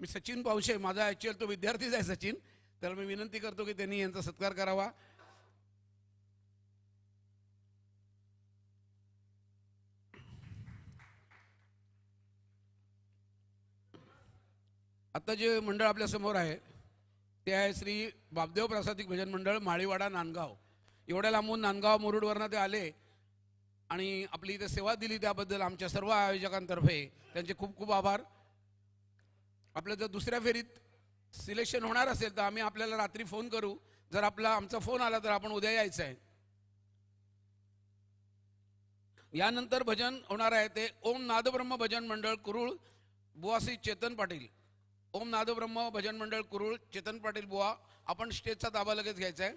मी सचिन पावशे माझा ॲक्च्युअल तो विद्यार्थीच आहे सचिन. तर मी विनंती करतो की त्यांनी यांचा सत्कार करावा. आता जे मंडळ आपल्यासमोर आहे ते आहे श्री बापदेव प्रासादिक भजन मंडळ माळीवाडा नांदगाव. एवढ्या लांबून नांदगाव मुरुडवरनं ते आले आणि आपली इथे सेवा दिली त्याबद्दल आमच्या सर्व आयोजकांतर्फे. त्यांचे खूप खूप आभार. आपलं जर दुसऱ्या फेरीत सिलेक्शन होणार असेल तर आम्ही आपल्याला रात्री फोन करू. जर आपला आमचा फोन आला तर आपण उद्या यायचं आहे. यानंतर भजन होणार आहे ते ओम नादब्रह्म भजन मंडळ कुरुळ बुवासी चेतन पाटील. ओम नादब्रह्म भजन मंडळ कुरुळ चेतन पाटील बुवा आपण स्टेजचा ताबा लगेच घ्यायचा आहे.